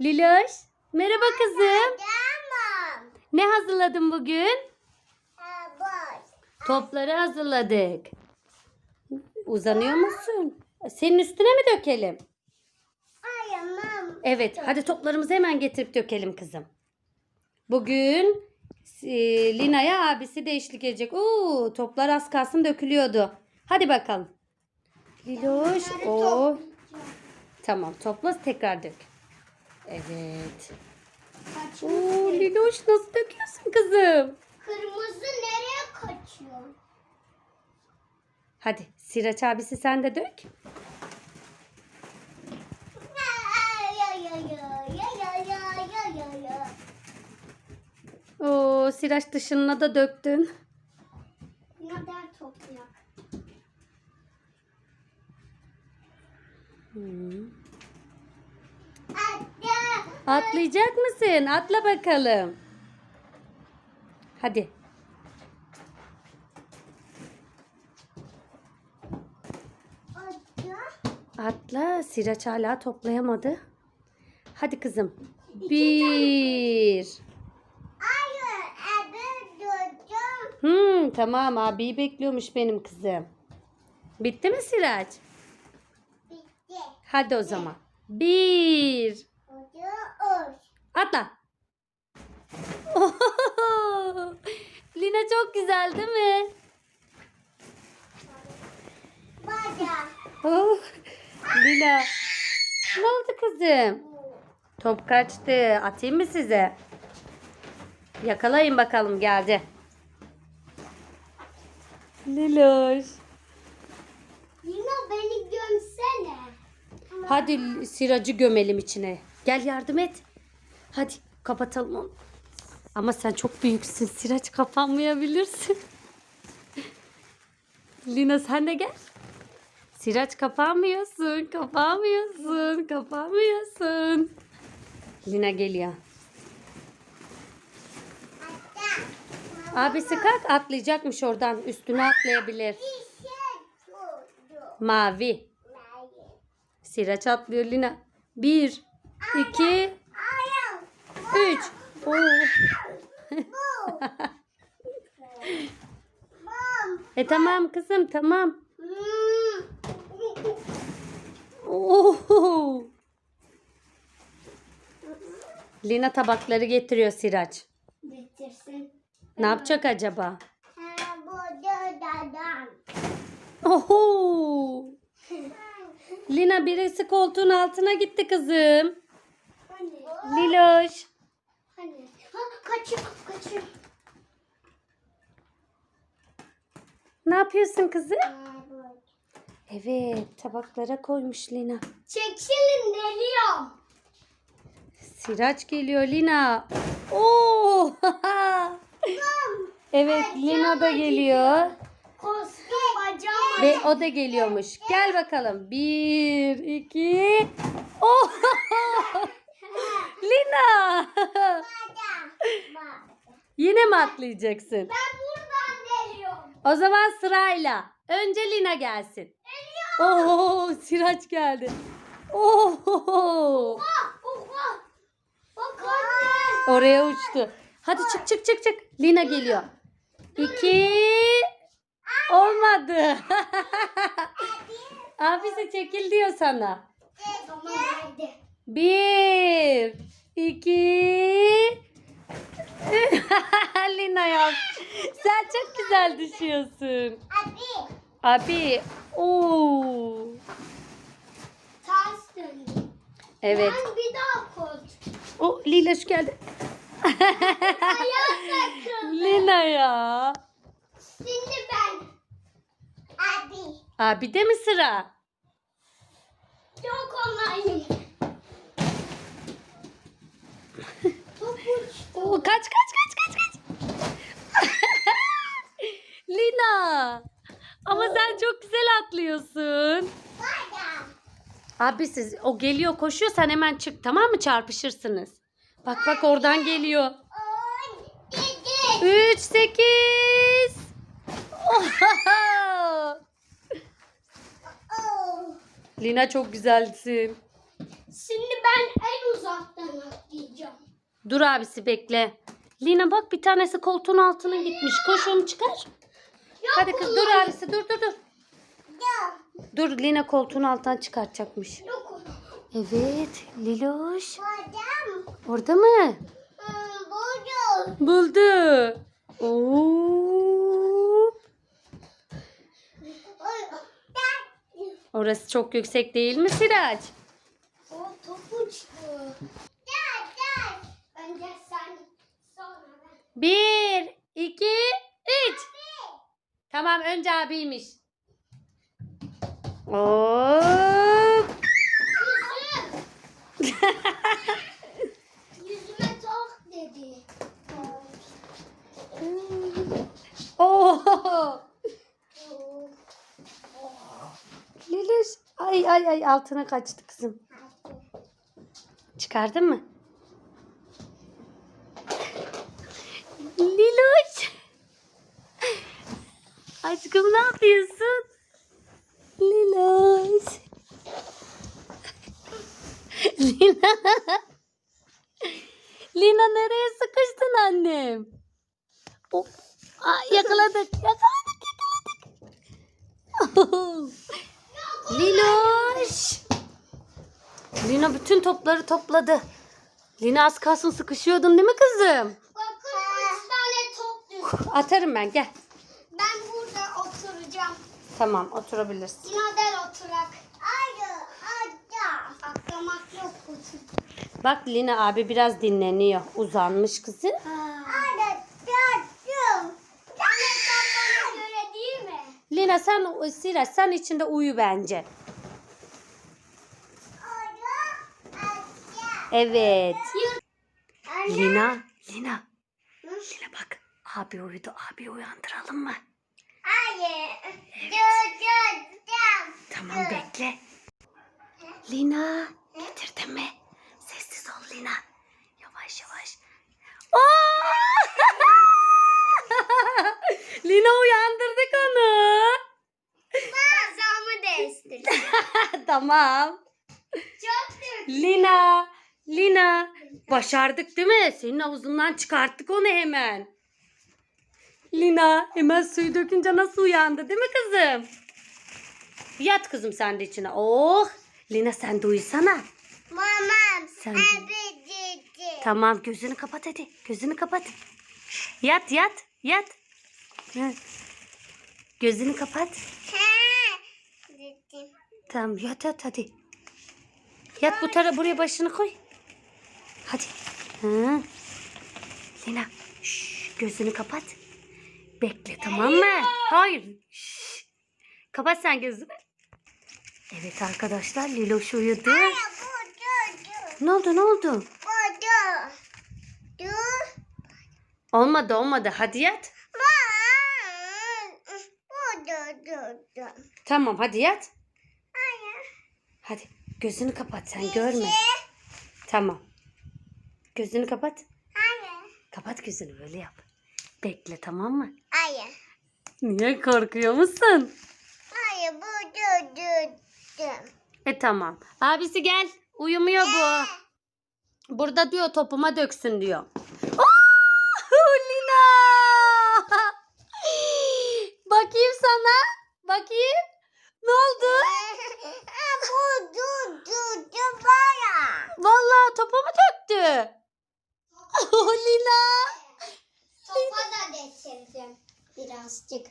Liloş. Merhaba kızım. Ne hazırladın bugün? Topları hazırladık. Uzanıyor musun? Senin üstüne mi dökelim? Evet, hadi toplarımızı hemen getirip dökelim kızım. Bugün e, Lina'ya abisi de eşlik edecek. Oo, toplar az kalsın dökülüyordu. Hadi bakalım. Liloş. O. Tamam, topla tekrar dök. Evet. Oo, Liloş nasıl döküyorsun kızım? Kırmızı nereye kaçıyor? Hadi Siraç abisi sen de dök. Ya ya ya ya ya ya ya ya ya. Oo, Siraç dışına da döktün. Ne der toplayak. Hmm. Atlayacak mısın? Atla bakalım. Hadi. Atla. Siraç hala toplayamadı. Hadi kızım. Bir. Hayır, ebe durdum. Hmm, tamam abiyi bekliyormuş benim kızım. Bitti mi Siraç? Bitti. Hadi o zaman. Bir. Atla. Ohohoho. Lina çok güzel değil mi? Oh, Lina. Ne oldu kızım? Top kaçtı. Atayım mı size? Yakalayın bakalım geldi. Liloş. Yine beni gömsene. Hadi siracı gömelim içine. Gel yardım et. Hadi kapatalım onu. Ama sen çok büyüksün. Siraç kapanmayabilirsin. Lina sen de gel. Siraç kapanmıyorsun. Kapanmıyorsun. Kapanmıyorsun. Lina geliyor. Abisi kalk atlayacakmış oradan. Üstüne atlayabilir. Şey. Mavi. Siraç atlıyor Lina. Bir, iki. Üç. Oo. E tamam kızım tamam. Oo. Lina tabakları getiriyor Siraç. Bitirsin. Ne yapacak acaba? Oho. Lina birisi koltuğun altına gitti kızım. Liloş. Hani? Ha, kaçıyor, kaçıyor. Ne yapıyorsun kızım? Evet tabaklara koymuş Lina. Çekilin geliyor. Siraç geliyor Lina. Oo. evet Lina da geliyor. Bacağım. Ve o da geliyormuş. Gel bakalım. Bir, iki. Oh! Lina! Yine mi atlayacaksın? Ben buradan geliyorum. O zaman sırayla. Önce Lina gelsin. Oo, Siraç geldi. Oo! Oraya uçtu. Hadi çık çık çık çık. Lina geliyor. İki. Olmadı. Abisi çekil diyor sana. Bir, iki, Lina yap. Sen çok güzel düşüyorsun. Abi. Abi, oo. Ters döndü. Evet. Ben bir daha kolt. O Lila şu geldi. Lina ya. Şimdi ben. Abi. Abi de mi sıra? Çok onayım. Top uçtu. Oo, kaç kaç kaç kaç kaç. Lina. Ama sen çok güzel atlıyorsun. Abi siz o geliyor koşuyor sen hemen çık tamam mı çarpışırsınız. Bak bak oradan geliyor. On. Dedi. 3 8 Oh. Lina çok güzelsin. Şimdi ben en uzaktan Dur abisi bekle. Lina bak bir tanesi koltuğun altına gitmiş. Koş onu çıkar. Hadi kız dur abisi dur dur dur. Dur Lina koltuğun altından çıkartacakmış. Evet Liloş. Orada mı? Hmm, Buldum. Buldu. Oo. Orası çok yüksek değil mi Sirac? O top uçtu. Gel gel. Önce sen sonra ben. Bir, iki, üç. Tamam önce abiymiş. Hop. Yüzüm. Yüzüme tok dedi. Oo. Liloş. Ay ay ay altına kaçtı kızım. Çıkardın mı? Liloş. Aşkım ne yapıyorsun? Liloş. Lina. Lina nereye sıkıştın annem? Hop. Aa, yakaladık. Yakaladık yakaladık. Liloş. Lina bütün topları topladı. Lina az kalsın sıkışıyordun değil mi kızım? Bakın üç tane top düştü. Atarım ben gel. Tamam oturabilirsin. Sinadel oturak. Hayır. Atlamak yok otur. Bak Lina abi biraz dinleniyor. Uzanmış kızı. Hayır? Lina sen Siraç sen içinde uyu bence. Evet. Lina, Lina. Lina bak. Abi uyudu. Abi uyandıralım mı? Tamam bekle. Lina getirdin mi? Sessiz ol Lina. Yavaş yavaş. Aa! Lina uyandırdık onu. Kazamı değiştirdim. tamam. Çok. Lina, Lina. Başardık değil mi? Senin havuzundan çıkarttık onu hemen. Lina hemen suyu dökünce nasıl uyandı değil mi kızım? Yat kızım sen de içine. Oh. Lina sen de uyusana. Mamam. Sen de. Tamam gözünü kapat hadi. Gözünü kapat. Yat yat yat. Gözünü kapat. Ha. Tamam yat yat hadi. Yat bu tarafa buraya başını koy. Hadi. Hı. Lina şş, gözünü kapat. Bekle tamam mı? Hayır. Şş. Kapat sen gözünü. Evet arkadaşlar Liloş uyudu. Ne oldu ne oldu? Olmadı olmadı hadi yat. Tamam hadi yat. Hayır. Hadi gözünü kapat sen görme. Tamam. Gözünü kapat. Hayır. Kapat gözünü böyle yap. Bekle tamam mı? Hayır. Niye korkuyor musun? Hayır bu dur dur dur. E tamam. Abisi gel. Uyumuyor bu. Burada diyor topuma döksün diyor. Aa, Lina. Bakayım sana. Bakayım. Ne oldu? bu dur dur dur bana. Vallahi topa mı döktü? Oh, Lina. Topa da geçirdim birazcık.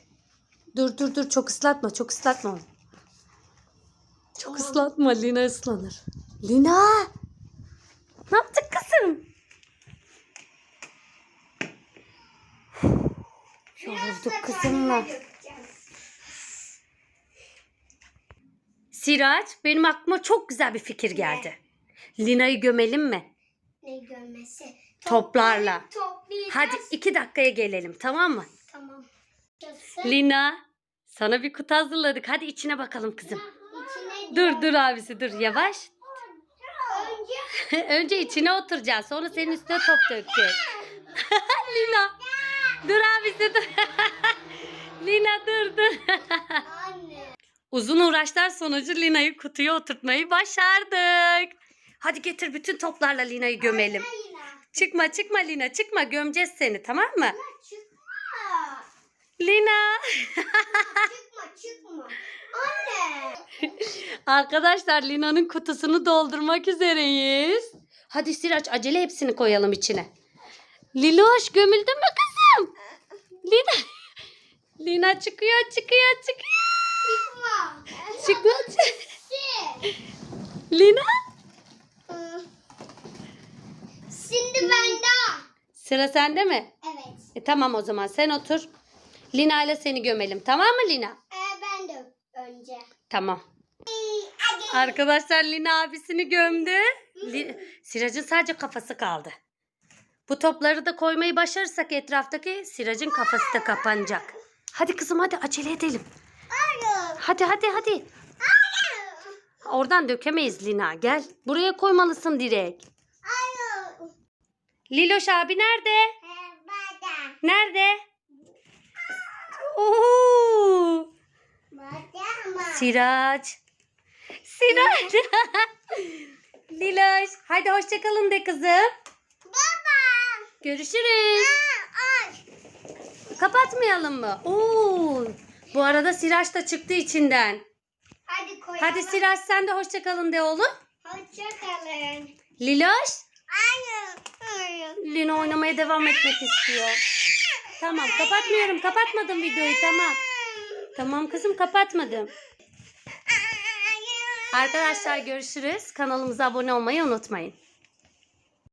Dur dur dur çok ıslatma çok ıslatma. Çok ıslatma Lina ıslanır. Lina! Ne yaptık kızım? Yorulduk kızımla. Siraç benim aklıma çok güzel bir fikir geldi. Lina'yı gömelim mi? Ne görmesi? Toplarla. Toplayacağız. Hadi iki dakikaya gelelim tamam mı? Tamam. Lina sana bir kutu hazırladık. Hadi içine bakalım kızım. İçine Dur dur abisi dur yavaş. Önce Önce içine oturacağız. Sonra senin üstüne top dökeceğiz. Lina. Dur abisi dur. Lina dur dur. Uzun uğraşlar sonucu Lina'yı kutuya oturtmayı başardık. Hadi getir bütün toplarla Lina'yı gömelim. Çıkma çıkma Lina çıkma gömeceğiz seni tamam mı? Çıkma. Lina. çıkma çıkma. Anne. Arkadaşlar Lina'nın kutusunu doldurmak üzereyiz. Hadi Siraç acele hepsini koyalım içine. Liloş gömüldün mü kızım? Lina. Lina çıkıyor çıkıyor çıkıyor. Çıkma. Çıkıyor. çık- Çık. Lina. Şimdi bende. Sıra sende mi? Evet. E, tamam o zaman sen otur. Lina ile seni gömelim tamam mı Lina? Ee, ben de önce. Tamam. Arkadaşlar Lina abisini gömdü. Siracın sadece kafası kaldı. Bu topları da koymayı başarırsak etraftaki Siracın kafası da kapanacak. Hadi kızım hadi acele edelim. Hayır. Hadi hadi hadi. Hayır. Oradan dökemeyiz Lina. Gel. Buraya koymalısın direkt. Hayır. Liloş abi nerede? Ee. Nerede? Oo! Bana. Sirac. Sirac. Liloş. Hadi hoşçakalın de kızım. Baba. Görüşürüz. Ay. Kapatmayalım mı? Oo! Bu arada Siraç da çıktı içinden. Hadi koyalım. Hadi Siraç sen de hoşçakalın de oğlum. Hoşçakalın. Liloş. Hayır. Lina oynamaya devam etmek istiyor. Tamam kapatmıyorum. Kapatmadım videoyu tamam. Tamam kızım kapatmadım. Arkadaşlar görüşürüz. Kanalımıza abone olmayı unutmayın.